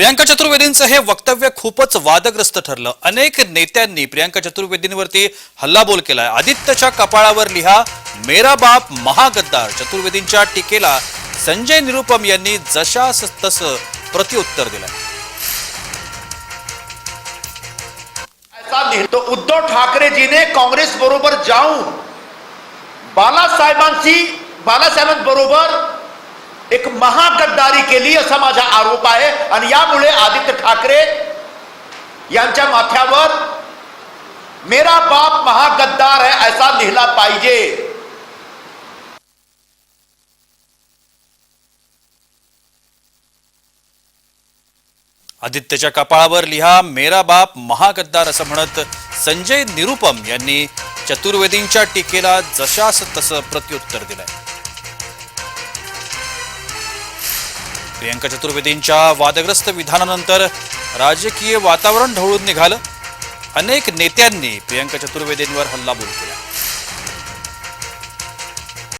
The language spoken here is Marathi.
प्रियांका चतुर्वेदींचं हे वक्तव्य खूपच वादग्रस्त ठरलं. अनेक नेत्यांनी प्रियांका चतुर्वेदींवरती हल्लाबोल केलाय. आदित्यच्या कपाळावर लिहा मेरा बाप महागद्दार. चतुर्वेदींच्या टीकेला संजय निरुपम यांनी जशास तसं प्रत्युत्तर दिलंय. तो उद्धव ठाकरेजीने काँग्रेस बरोबर जाऊन बालासाहेबांशी बालासाहेबांबरोबर एक महागद्दारी केली असा माझा आरोप आहे. आणि यामुळे आदित्य ठाकरे यांच्या माथ्यावर मेरा बाप महागद्दार है ऐसा लिहिला पाहिजे. आदित्यच्या कपाळावर लिहा मेरा बाप महागद्दार असं म्हणत संजय निरुपम यांनी चतुर्वेदींच्या टीकेला जशास तसं प्रत्युत्तर दिलंय. प्रियंका चतुर्वेदींच्या वादग्रस्त विधानानंतर राजकीय वातावरण ढवळून निघालं. अनेक नेत्यांनी प्रियंका चतुर्वेदींवर हल्लाबोल केला.